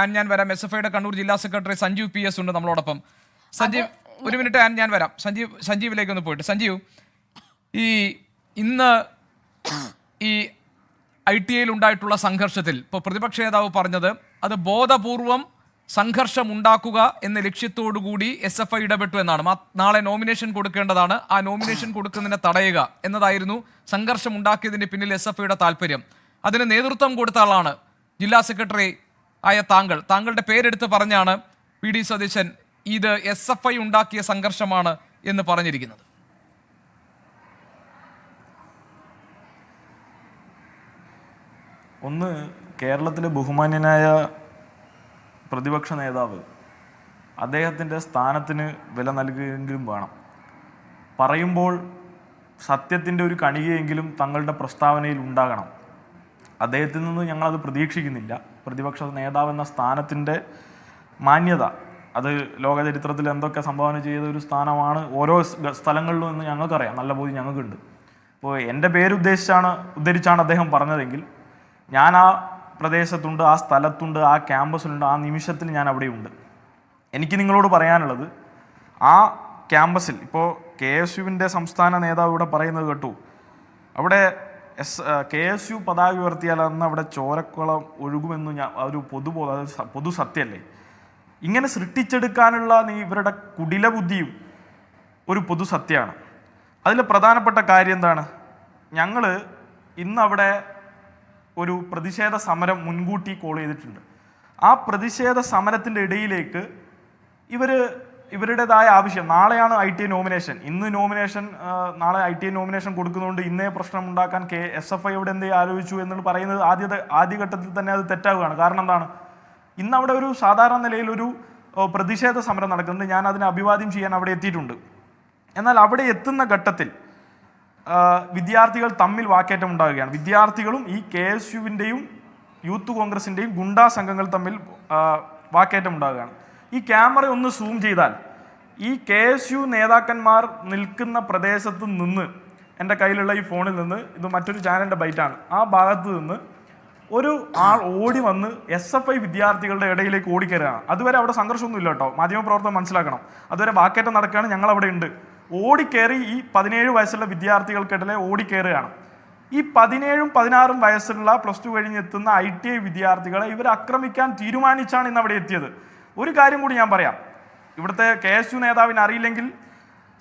An ഞാൻ വരാം. S F ഐയുടെ കണ്ണൂർ ജില്ലാ സെക്രട്ടറി സഞ്ജീവ് പി എസ് ഉണ്ട് നമ്മളോടൊപ്പം. സഞ്ജീവ് ഒരു മിനിറ്റ് ആൻഡ് ഞാൻ വരാം. സഞ്ജീവ് സഞ്ജീവിലേക്ക് ഒന്ന് പോയിട്ട്. സഞ്ജീവ് ഈ ഇന്ന് ഈ ഐ ടി ഐയിൽ ഉണ്ടായിട്ടുള്ള സംഘർഷത്തിൽ ഇപ്പോൾ പ്രതിപക്ഷ നേതാവ് പറഞ്ഞത് അത് ബോധപൂർവം സംഘർഷം ഉണ്ടാക്കുക എന്ന ലക്ഷ്യത്തോടുകൂടി എസ് എഫ് ഐ ഇടപെട്ടു എന്നാണ്. നാളെ നോമിനേഷൻ കൊടുക്കേണ്ടതാണ്. ആ നോമിനേഷൻ കൊടുക്കുന്നതിനെ തടയുക എന്നതായിരുന്നു സംഘർഷം ഉണ്ടാക്കിയതിന് പിന്നിൽ എസ് എഫ് ഐയുടെ താല്പര്യം. അതിന് നേതൃത്വം കൊടുത്ത ആളാണ് ജില്ലാ സെക്രട്ടറി ആയ താങ്കൾ. താങ്കളുടെ പേരെടുത്ത് പറഞ്ഞാണ് പി ഡി സതീശൻ ഇത് എസ് എഫ് ഐ ഉണ്ടാക്കിയ സംഘർഷമാണ് എന്ന് പറഞ്ഞിരിക്കുന്നത്. ഒന്ന് കേരളത്തിലെ ബഹുമാന്യനായ പ്രതിപക്ഷ നേതാവ് അദ്ദേഹത്തിന്റെ സ്ഥാനത്തിന് വില നൽകുകയെങ്കിലും വേണം. പറയുമ്പോൾ സത്യത്തിന്റെ ഒരു കണികയെങ്കിലും തങ്ങളുടെ പ്രസ്താവനയിൽ ഉണ്ടാകണം. അദ്ദേഹത്തിൽ നിന്ന് ഞങ്ങളത് പ്രതീക്ഷിക്കുന്നില്ല. പ്രതിപക്ഷ നേതാവെന്ന സ്ഥാനത്തിന്റെ മാന്യത. അത് ലോകചരിത്രത്തിൽ എന്തൊക്കെ സംഭാവന ചെയ്ത ഒരു സ്ഥാനമാണ് ഓരോ സ്ഥലങ്ങളിലും എന്ന് ഞങ്ങൾക്കറിയാം. നല്ല ബോധ്യം ഞങ്ങൾക്കുണ്ട്. അപ്പോൾ എന്റെ പേരുദ്ദേശിച്ചാണ് ഉദ്ധരിച്ചാണ് അദ്ദേഹം പറഞ്ഞതെങ്കിൽ ഞാൻ ആ പ്രദേശത്തുണ്ട് ആ സ്ഥലത്തുണ്ട് ആ ക്യാമ്പസിലുണ്ട് ആ നിമിഷത്തിൽ ഞാൻ അവിടെയുണ്ട്. എനിക്ക് നിങ്ങളോട് പറയാനുള്ളത് ആ ക്യാമ്പസിൽ ഇപ്പോൾ കെ എസ് യുവിന്റെ സംസ്ഥാന നേതാവ് ഇവിടെ പറയുന്നത് കേട്ടു. അവിടെ എസ് കെ എസ് യു പതാക ഉയർത്തിയാൽ അന്ന് അവിടെ ചോരക്കുളം ഒഴുകുമെന്ന് ഞാൻ ഒരു പൊതുബോധ പൊതു സത്യമല്ലേ? ഇങ്ങനെ സൃഷ്ടിച്ചെടുക്കാനുള്ള നീ ഇവരുടെ കുടില ബുദ്ധിയും ഒരു പൊതു സത്യമാണ്. അതിൽ പ്രധാനപ്പെട്ട കാര്യം എന്താണ്? ഞങ്ങൾ ഇന്നവിടെ ഒരു പ്രതിഷേധ സമരം മുൻകൂട്ടി കോൾ ചെയ്തിട്ടുണ്ട്. ആ പ്രതിഷേധ സമരത്തിന്റെ ഇടയിലേക്ക് ഇവർ ഇവരുടേതായ ആവശ്യം. നാളെയാണ് ഐ ടി നോമിനേഷൻ. ഇന്ന് നോമിനേഷൻ നാളെ ഐ ടി നോമിനേഷൻ കൊടുക്കുന്നതുകൊണ്ട് ഇന്നേ പ്രശ്നം ഉണ്ടാക്കാൻ കെ എസ് എഫ് ഐ ഇവിടെ എന്തേ ആലോചിച്ചു എന്ന് പറയുന്നത് ആദ്യത്തെ ആദ്യഘട്ടത്തിൽ തന്നെ അത് തെറ്റാവുകയാണ് കാരണം എന്താണ്? ഇന്ന് അവിടെ ഒരു സാധാരണ നിലയിൽ ഒരു പ്രതിഷേധ സമരം നടക്കുന്നുണ്ട്. ഞാൻ അതിനെ അഭിവാദ്യം ചെയ്യാൻ അവിടെ എത്തിയിട്ടുണ്ട്. എന്നാൽ അവിടെ എത്തുന്ന ഘട്ടത്തിൽ വിദ്യാർത്ഥികൾ തമ്മിൽ വാക്കേറ്റം ഉണ്ടാകുകയാണ്. വിദ്യാർത്ഥികളും ഈ കെ എസ് യുവിന്റെയും യൂത്ത് കോൺഗ്രസിന്റെയും ഗുണ്ടാ സംഘങ്ങൾ തമ്മിൽ വാക്കേറ്റം ഉണ്ടാകുകയാണ്. ഈ ക്യാമറ ഒന്ന് സൂം ചെയ്താൽ ഈ കെ എസ് യു നേതാക്കന്മാർ നിൽക്കുന്ന പ്രദേശത്ത് നിന്ന് എന്റെ കയ്യിലുള്ള ഈ ഫോണിൽ നിന്ന് ഇത് മറ്റൊരു ചാനലിന്റെ ബൈറ്റാണ്. ആ ഭാഗത്ത് നിന്ന് ഒരു ആൾ ഓടി വന്ന് എസ് എഫ് ഐ വിദ്യാർത്ഥികളുടെ ഇടയിലേക്ക് ഓടിക്കയറുകയാണ്. അതുവരെ അവിടെ സംഘർഷമൊന്നും ഇല്ല കേട്ടോ. മാധ്യമപ്രവർത്തനം മനസ്സിലാക്കണം. അതുവരെ വാക്കേറ്റം നടക്കുകയാണ്. ഞങ്ങൾ അവിടെ ഉണ്ട്. ഓടിക്കയറി ഈ പതിനേഴ് വയസ്സുള്ള വിദ്യാർത്ഥികൾക്കിടയിലെ ഓടിക്കയറുകയാണ്. ഈ പതിനേഴും പതിനാറും വയസ്സുള്ള പ്ലസ് ടു കഴിഞ്ഞെത്തുന്ന ഐ ടി ഐ വിദ്യാർത്ഥികളെ ഇവർ ആക്രമിക്കാൻ തീരുമാനിച്ചാണ് ഇന്ന് അവിടെ എത്തിയത്. ഒരു കാര്യം കൂടി ഞാൻ പറയാം. ഇവിടുത്തെ കെ എസ് യു നേതാവിന് അറിയില്ലെങ്കിൽ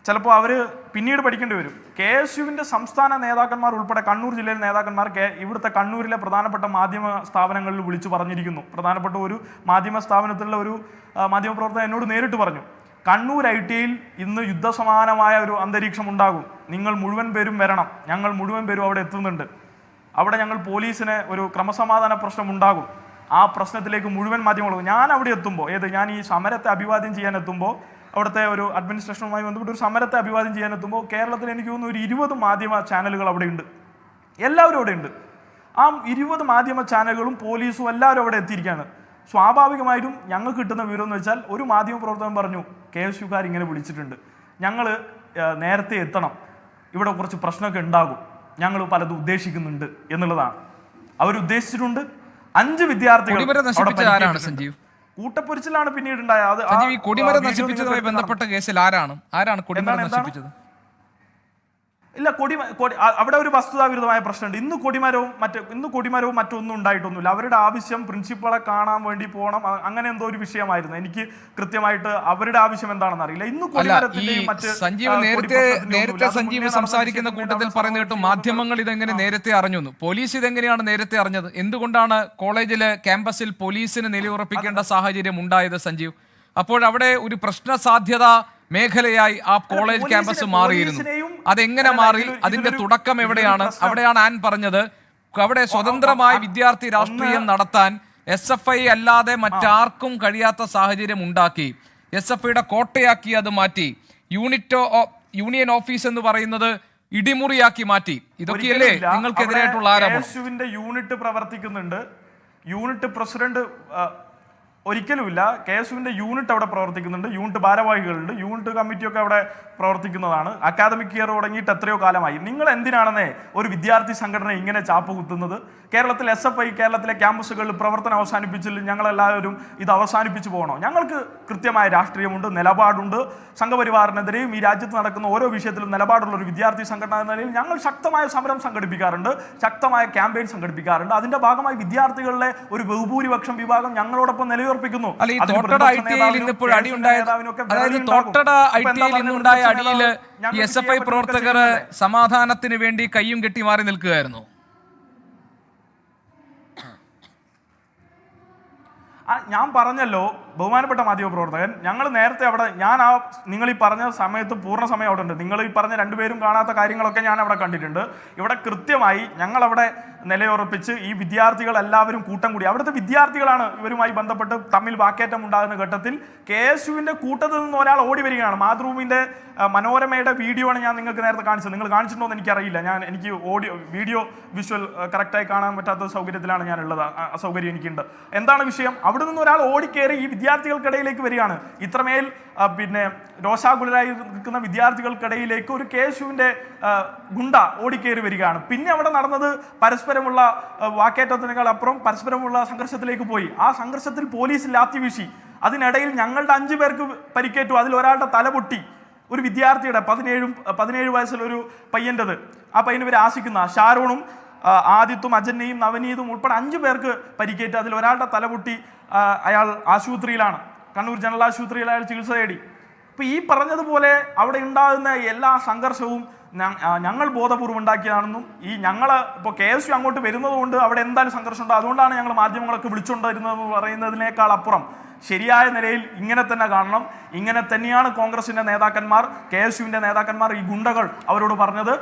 ചിലപ്പോൾ അവർ പിന്നീട് പഠിക്കേണ്ടി വരും. കെ എസ് യുവിന്റെ സംസ്ഥാന നേതാക്കന്മാർ ഉൾപ്പെടെ കണ്ണൂർ ജില്ലയിലെ നേതാക്കന്മാർ കെ ഇവിടുത്തെ കണ്ണൂരിലെ പ്രധാനപ്പെട്ട മാധ്യമ സ്ഥാപനങ്ങളിൽ വിളിച്ചു പറഞ്ഞിരിക്കുന്നു. പ്രധാനപ്പെട്ട ഒരു മാധ്യമ സ്ഥാപനത്തിലുള്ള ഒരു മാധ്യമപ്രവർത്തകൻ എന്നോട് നേരിട്ട് പറഞ്ഞു കണ്ണൂർ ഐ ടിയിൽ ഇന്ന് യുദ്ധസമാനമായ ഒരു അന്തരീക്ഷം ഉണ്ടാകും. നിങ്ങൾ മുഴുവൻ പേരും വരണം. ഞങ്ങൾ മുഴുവൻ പേരും അവിടെ എത്തുന്നുണ്ട്. അവിടെ ഞങ്ങൾ പോലീസിന് ഒരു ക്രമസമാധാന പ്രശ്നം ഉണ്ടാകും. ആ പ്രശ്നത്തിലേക്ക് മുഴുവൻ മാധ്യമങ്ങളും ഞാൻ അവിടെ എത്തുമ്പോൾ ഏത് ഞാൻ ഈ സമരത്തെ അഭിവാദ്യം ചെയ്യാൻ എത്തുമ്പോൾ അവിടുത്തെ ഒരു അഡ്മിനിസ്ട്രേഷനുമായി ബന്ധപ്പെട്ട് ഒരു സമരത്തെ അഭിവാദ്യം ചെയ്യാൻ എത്തുമ്പോൾ കേരളത്തിൽ എനിക്ക് തോന്നുന്നു ഒരു ഇരുപത് മാധ്യമ ചാനലുകൾ അവിടെ ഉണ്ട്. എല്ലാവരും അവിടെ ഉണ്ട്. ആ ഇരുപത് മാധ്യമ ചാനലുകളും പോലീസും എല്ലാവരും അവിടെ എത്തിയിരിക്കുകയാണ്. സ്വാഭാവികമായിട്ടും ഞങ്ങൾക്ക് കിട്ടുന്ന വിവരം എന്ന് വെച്ചാൽ ഒരു മാധ്യമ പ്രവർത്തകൻ പറഞ്ഞു കെ എസ് യുക്കാർ ഇങ്ങനെ വിളിച്ചിട്ടുണ്ട്. ഞങ്ങൾ നേരത്തെ എത്തണം. ഇവിടെ കുറച്ച് പ്രശ്നമൊക്കെ ഉണ്ടാകും. ഞങ്ങൾ പലതും ഉദ്ദേശിക്കുന്നുണ്ട് എന്നുള്ളതാണ്. അവരുദ്ദേശിച്ചിട്ടുണ്ട് അഞ്ച് വിദ്യാർത്ഥികൾ ആരാണ് സഞ്ജീവ്? കൂട്ടപ്പൊരിച്ചിലാണ് പിന്നീട് ഉണ്ടായത്. അത് ഈ കൊടിമരം നശിപ്പിച്ചതുമായി ബന്ധപ്പെട്ട കേസിൽ ആരാണ്? ആരാണ് കൊടിമരം? നശിപ്പിച്ചത്? ഇല്ല കൊടി കൊടി അവിടെ ഒരു വസ്തുതാവിരുദ്ധമായ പ്രശ്നമുണ്ട്. ഇന്ന് കൊടിമരവും മറ്റ് ഇന്ന് കൊടിമരവും മറ്റൊന്നും ഉണ്ടായിട്ടൊന്നുമില്ല. അവരുടെ ആവശ്യം പ്രിൻസിപ്പളെ കാണാൻ വേണ്ടി പോകണം അങ്ങനെ എന്തോ ഒരു വിഷയമായിരുന്നു. എനിക്ക് കൃത്യമായിട്ട് അവരുടെ ആവശ്യം എന്താണെന്ന് അറിയില്ല. ഇന്ന് കൊടിമരത്തിന്റെയും മറ്റ് സഞ്ജീവ് നേരത്തെ നേരത്തെ സഞ്ജീവ് സംസാരിക്കുന്ന കൂട്ടത്തിൽ പറഞ്ഞു പറയുന്ന കേട്ടു മാധ്യമങ്ങൾ ഇതെങ്ങനെ നേരത്തെ അറിഞ്ഞു പോലീസ് ഇതെങ്ങനെയാണ് നേരത്തെ അറിഞ്ഞത്? എന്തുകൊണ്ടാണ് കോളേജിലെ ക്യാമ്പസിൽ പോലീസിന് നിലയുറപ്പിക്കേണ്ട സാഹചര്യം ഉണ്ടായത് സഞ്ജീവ്? അപ്പോൾ അവിടെ ഒരു പ്രശ്ന സാധ്യത മേഖലയായി ആ കോളേജ് ക്യാമ്പസ് മാറിയിരുന്നു. അതെങ്ങനെ മാറി? അതിന്റെ തുടക്കം എവിടെയാണ്? അവിടെയാണ് ആൻ പറഞ്ഞത്. അവിടെ സ്വതന്ത്രമായി വിദ്യാർത്ഥി രാഷ്ട്രീയം നടത്താൻ എസ് എഫ് ഐ അല്ലാതെ മറ്റാർക്കും കഴിയാത്ത സാഹചര്യം ഉണ്ടാക്കി. എസ് എഫ് ഐയുടെ കോട്ടയാക്കി അത് മാറ്റി. യൂണിറ്റ് യൂണിയൻ ഓഫീസ് എന്ന് പറയുന്നത് ഇടിമുറിയാക്കി മാറ്റി. ഇതൊക്കെയല്ലേ. നിങ്ങൾക്കെതിരായിട്ടുള്ള ആരോപണം? യൂണിറ്റ് പ്രവർത്തിക്കുന്നുണ്ട്. യൂണിറ്റ് പ്രസിഡന്റ് ഒരിക്കലുമില്ല. കെ എസ് യുവിന്റെ യൂണിറ്റ് അവിടെ പ്രവർത്തിക്കുന്നുണ്ട്. യൂണിറ്റ് ഭാരവാഹികളുണ്ട്. യൂണിറ്റ് കമ്മിറ്റിയൊക്കെ അവിടെ പ്രവർത്തിക്കുന്നതാണ്. അക്കാദമിക് ഇയർ തുടങ്ങിയിട്ട് എത്രയോ കാലമായി. നിങ്ങൾ എന്തിനാണെന്നേ ഒരു വിദ്യാർത്ഥി സംഘടന ഇങ്ങനെ ചാപ്പ് കുത്തുന്നത്? കേരളത്തിൽ എസ് എഫ് ഐ കേരളത്തിലെ ക്യാമ്പസുകളിൽ പ്രവർത്തനം അവസാനിപ്പിച്ചില്ല ഞങ്ങളെല്ലാവരും ഇത് അവസാനിപ്പിച്ചു പോകണോ? ഞങ്ങൾക്ക് കൃത്യമായ രാഷ്ട്രീയമുണ്ട് നിലപാടുണ്ട്. സംഘപരിവാറിനെതിരെയും ഈ രാജ്യത്ത് നടക്കുന്ന ഓരോ വിഷയത്തിലും നിലപാടുള്ള ഒരു വിദ്യാർത്ഥി സംഘടന എന്ന നിലയിൽ ഞങ്ങൾ ശക്തമായ സമരം സംഘടിപ്പിക്കാറുണ്ട്. ശക്തമായ ക്യാമ്പയിൻ സംഘടിപ്പിക്കാറുണ്ട്. അതിന്റെ ഭാഗമായി വിദ്യാർത്ഥികളുടെ ഒരു ബഹുഭൂരിപക്ഷം വിഭാഗം ഞങ്ങളോടൊപ്പം നിലയുറപ്പിക്കുന്നു അല്ല ഈ തോട്ടട ഐ ടി ഐയിൽ ഇന്നിപ്പോൾ കെ എസ് അടി യു ഉണ്ടായത് നേതാവിനും ഒക്കെ അതായത്. തോട്ടട ഐ ടി ഐയിൽ ഇന്നുണ്ടായ അടിയിൽ? എസ് എഫ് ഐ പ്രവർത്തകർ? സമാധാനത്തിന് വേണ്ടി കയ്യും കെട്ടി മാറി നിൽക്കുകയായിരുന്നു ഞാൻ പറഞ്ഞല്ലോ ബഹുമാനപ്പെട്ട മാധ്യമ പ്രവർത്തകൻ ഞങ്ങൾ നേരത്തെ അവിടെ ഞാൻ ആ നിങ്ങൾ ഈ പറഞ്ഞ സമയത്ത് പൂർണ സമയം അവിടെ ഉണ്ട് നിങ്ങൾ ഈ പറഞ്ഞ രണ്ടുപേരും കാണാത്ത കാര്യങ്ങളൊക്കെ ഞാൻ അവിടെ കണ്ടിട്ടുണ്ട് ഇവിടെ കൃത്യമായി ഞങ്ങൾ അവിടെ നിലയുറപ്പിച്ച് ഈ വിദ്യാർത്ഥികൾ എല്ലാവരും കൂട്ടം കൂടി. അവിടുത്തെ വിദ്യാർത്ഥികളാണ് ഇവരുമായി ബന്ധപ്പെട്ട് തമ്മിൽ വാക്കേറ്റം ഉണ്ടാകുന്ന ഘട്ടത്തിൽ കെ എസ് യുവിന്റെ കൂട്ടത്തിൽ നിന്ന് ഒരാൾ ഓടി വരികയാണ്. മാതൃഭൂമിന്റെ ആ, മനോരമയുടെ വീഡിയോ ആണ് ഞാൻ നിങ്ങൾക്ക് നേരത്തെ കാണിച്ചത്. നിങ്ങൾ കാണിച്ചിട്ടുണ്ടോ എന്ന് എനിക്കറിയില്ല. ഞാൻ എനിക്ക് ഓഡിയോ വീഡിയോ വിഷ്വൽ കറക്റ്റായി കാണാൻ പറ്റാത്ത സൗകര്യത്തിലാണ് ഞാനുള്ളത്. അസൗകര്യം എനിക്കുണ്ട്. എന്താണ് വിഷയം? അവിടെ നിന്ന് ഒരാൾ ഓടിക്കേറി ഈ വിദ്യാർത്ഥികൾക്കിടയിലേക്ക് വരികയാണ്. ഇത്രമേൽ പിന്നെ രോഷാകുലരായി നിൽക്കുന്ന വിദ്യാർത്ഥികൾക്കിടയിലേക്ക് ഒരു കേശുവിന്റെ ഗുണ്ട ഓടിക്കേറി വരികയാണ്. പിന്നെ അവിടെ നടന്നത് പരസ്പരമുള്ള വാക്കേറ്റത്തിനേക്കാൾ അപ്പുറം പരസ്പരമുള്ള സംഘർഷത്തിലേക്ക് പോയി. ആ സംഘർഷത്തിൽ പോലീസ് ലാത്തി വീശി. അതിനിടയിൽ ഞങ്ങളുടെ അഞ്ചു പേർക്ക് പരിക്കേറ്റു. അതിൽ ഒരാളുടെ തല പൊട്ടി. ഒരു വിദ്യാർത്ഥിയുടെ പതിനേഴും പതിനേഴ് വയസ്സിലൊരു പയ്യന്റെത്. ആ പയ്യന് പേര് ആശിക്കുന്ന. ഷാരോണും ആദിത്തും അജന്നയും നവനീതും ഉൾപ്പെടെ അഞ്ചു പേർക്ക് പരിക്കേറ്റ്. അതിൽ ഒരാളുടെ തലപൊട്ടി അയാൾ ആശുപത്രിയിലാണ്. കണ്ണൂർ ജനറൽ ആശുപത്രിയിൽ അയാൾ ചികിത്സ തേടി അപ്പോൾ ഈ പറഞ്ഞതുപോലെ അവിടെ ഉണ്ടാകുന്ന എല്ലാ സംഘർഷവും ഞങ്ങൾ ബോധപൂർവം ഉണ്ടാക്കിയതാണെന്നും ഈ ഞങ്ങൾ ഇപ്പോൾ കെ എസ് യു അങ്ങോട്ട് വരുന്നത് കൊണ്ട് അവിടെ എന്തായാലും സംഘർഷം ഉണ്ട് അതുകൊണ്ടാണ് ഞങ്ങൾ മാധ്യമങ്ങളൊക്കെ വിളിച്ചുകൊണ്ടിരുന്നതെന്ന് പറയുന്നതിനേക്കാൾ അപ്പുറം. ശരിയായ നിലയിൽ ഇങ്ങനെ തന്നെ കാണണം. ഇങ്ങനെ തന്നെയാണ് കോൺഗ്രസിന്റെ നേതാക്കന്മാർ കെ എസ് നേതാക്കന്മാർ ഈ ഗുണ്ടകൾ അവരോട് പറഞ്ഞത്.